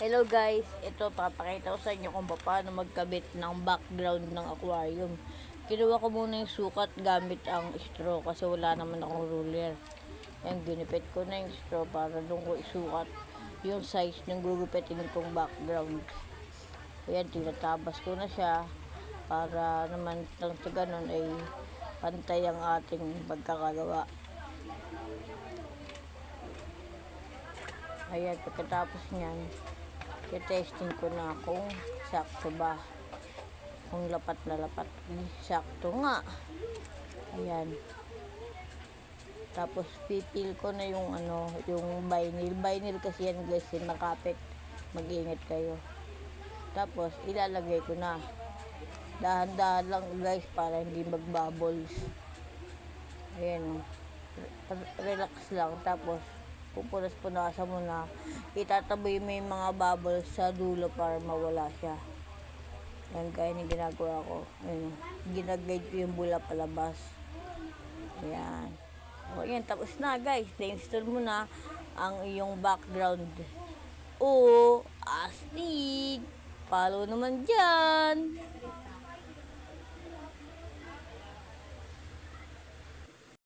Hello guys, ito papakita ko sa inyo kung paano magkabit ng background ng aquarium. Kinuha ko muna yung sukat gamit ang straw kasi wala naman akong ruler. Yan, ginipit ko na yung straw para doon ko isukat yung size ng gugupitin kong background. Ayan, tinatabas ko na siya para naman lang sa ganun ay pantay ang ating pagkakagawa. Ayan, pagkatapos niyan, testing ko na kung sakto ba. Kung lapat na lapat. Sakto nga. Ayan. Tapos pipil ko na yung ano, yung vinyl. Vinyl kasi yan guys, yung nakapit. Mag-ingat kayo. Tapos ilalagay ko na. Dahan-dahan lang guys para hindi mag-bubbles. Ayan o. Re- Relax lang. Tapos pupunas-punasan mo na. Itataboy mo yung mga bubbles sa dulo para mawala siya. Yan kaya yung ginagawa ko. Ayun. Ginagay ko yung bula palabas. Ayan. O yan, tapos na guys. Na-install mo na ang iyong background. Oo, astig. Follow naman dyan.